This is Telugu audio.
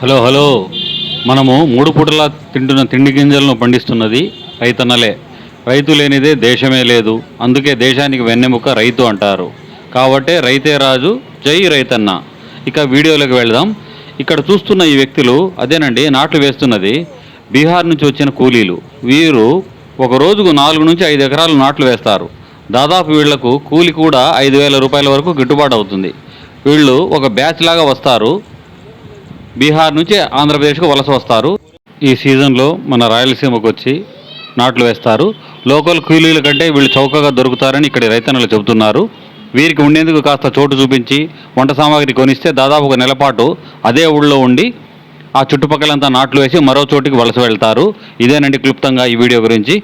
Hello hello. మనము మూడు పూటలా తింటున్న తిండి గింజలను పండిస్తున్నది రైతన్నలే. రైతు లేనిదే దేశమే లేదు. అందుకే దేశానికి వెన్నెముక రైతు అంటారు. కాబట్టే రైతే రాజు జై రైతన్న. ఇక వీడియోలోకి వెళదాం. ఇక్కడ చూస్తున్న ఈ వ్యక్తులు అదేనండి నాట్లు వేస్తున్నది బీహార్ నుంచి వచ్చిన కూలీలు. వీరు ఒక రోజుకు నాలుగు నుంచి ఐదు ఎకరాలు నాట్లు వేస్తారు. దాదాపు వీళ్ళకు కూలి కూడా ఐదు వేల రూపాయల వరకు గిట్టుబాటు అవుతుంది. వీళ్ళు ఒక బ్యాచ్ లాగా వస్తారు. బీహార్ నుంచి ఆంధ్రప్రదేశ్కు వలస వస్తారు. ఈ సీజన్లో మన రాయలసీమకు వచ్చి నాట్లు వేస్తారు. లోకల్ కూలీల కంటే వీళ్ళు చౌకగా దొరుకుతారని ఇక్కడ రైతన్నలు చెబుతున్నారు. వీరికి ఉండేందుకు కాస్త చోటు చూపించి వంట సామాగ్రి కొనిస్తే దాదాపు ఒక నెలపాటు అదే ఊళ్ళో ఉండి ఆ చుట్టుపక్కలంతా నాట్లు వేసి మరో చోటికి వలస వెళ్తారు. ఇదేనండి క్లుప్తంగా ఈ వీడియో గురించి.